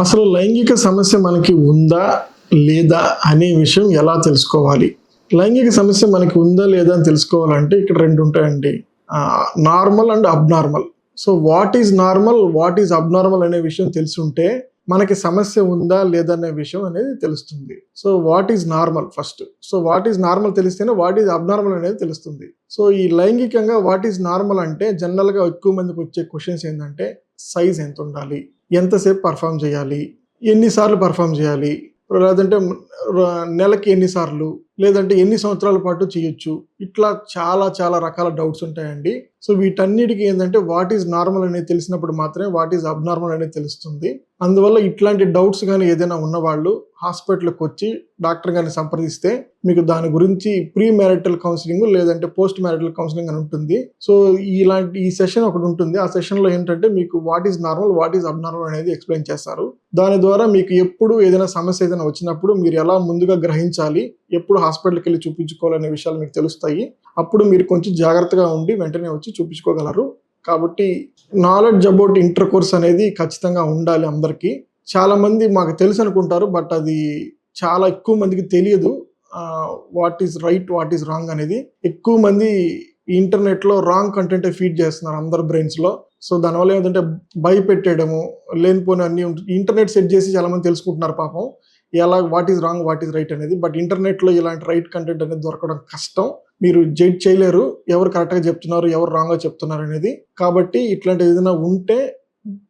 అసలు లైంగిక సమస్య మనకి ఉందా లేదా అనే విషయం ఎలా తెలుసుకోవాలి? లైంగిక సమస్య మనకి ఉందా లేదా అని తెలుసుకోవాలంటే ఇక్కడ రెండు ఉంటాయండి. Normal and abnormal so what is normal what is abnormal అనే విషయం తెలుసుంటే మనకి సమస్య ఉందా లేదా అనే విషయం అనేది తెలుస్తుంది. So what is normal first so what is normal తెలిస్తేనే వాట్ ఈజ్ అబ్నార్మల్ అనేది తెలుస్తుంది. సో ఈ లైంగికంగా వాట్ ఈజ్ నార్మల్ అంటే జనరల్గా ఎక్కువ మందికి వచ్చే క్వశ్చన్స్ ఏంటంటే సైజ్ ఎంత ఉండాలి? ఎంతసేపు పర్ఫామ్ చేయాలి? ఎన్నిసార్లు పర్ఫామ్ చేయాలి? లేదంటే నెలకి ఎన్నిసార్లు? లేదంటే ఎన్ని సంవత్సరాల పాటు చేయొచ్చు? ఇట్లా చాలా చాలా రకాల డౌట్స్ ఉంటాయండి. సో వీటన్నిటికీ ఏంటంటే వాట్ ఈజ్ నార్మల్ అనేది తెలిసినప్పుడు మాత్రమే వాట్ ఈజ్ అబ్నార్మల్ అనేది తెలుస్తుంది. అందువల్ల ఇట్లాంటి డౌట్స్ కానీ ఏదైనా ఉన్నవాళ్ళు హాస్పిటల్కి వచ్చి డాక్టర్ గారిని సంప్రదిస్తే మీకు దాని గురించి ప్రీ మ్యారిటల్ కౌన్సిలింగ్ లేదంటే పోస్ట్ మ్యారిటల్ కౌన్సిలింగ్ అని ఉంటుంది. సో ఇలాంటి ఈ సెషన్ ఒకటి ఉంటుంది. ఆ సెషన్లో ఏంటంటే మీకు what is normal what is abnormal అనేది ఎక్స్ప్లెయిన్ చేస్తారు. దాని ద్వారా మీకు ఎప్పుడు ఏదైనా సమస్య ఏదైనా వచ్చినప్పుడు మీరు ఎలా ముందుగా గ్రహించాలి ఎప్పుడు హాస్పిటల్కి వెళ్ళి చూపించుకోవాలనే విషయాలు మీకు తెలుస్తాయి. అప్పుడు మీరు కొంచెం జాగ్రత్తగా ఉండి వెంటనే వచ్చి చూపించుకోగలరు. కాబట్టి నాలెడ్జ్ అబౌట్ ఇంటర్ కోర్స్ అనేది ఖచ్చితంగా ఉండాలి అందరికీ. చాలామంది మాకు తెలుసు అనుకుంటారు బట్ అది చాలా ఎక్కువ మందికి తెలియదు. What is right what is wrong అనేది. ఎక్కువ మంది ఇంటర్నెట్లో రాంగ్ కంటెంట్ ఫీడ్ చేస్తున్నారు అందరి బ్రెయిన్స్లో సో దానివల్ల ఏంటంటే భయపెట్టేయడము లేనిపోని అన్ని ఇంటర్నెట్ సెట్ చేసి చాలామంది తెలుసుకుంటున్నారు పాపం. ఎలా what is wrong what is right అనేది. బట్ ఇంటర్నెట్లో ఇలాంటి రైట్ కంటెంట్ అనేది దొరకడం కష్టం. మీరు జడ్జ్ చేయలేరు ఎవరు కరెక్ట్గా చెప్తున్నారు ఎవరు రాంగ్గా చెప్తున్నారు అనేది. కాబట్టి ఇట్లాంటి ఏదైనా ఉంటే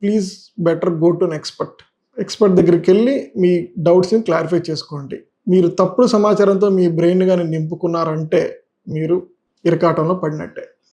please better go to an expert expert దగ్గరికి వెళ్ళి మీ డౌట్స్ని క్లారిఫై చేసుకోండి. మీరు తప్పుడు సమాచారంతో మీ బ్రెయిన్ కానీ నింపుకున్నారంటే మీరు ఇరకాటంలో పడినట్టే.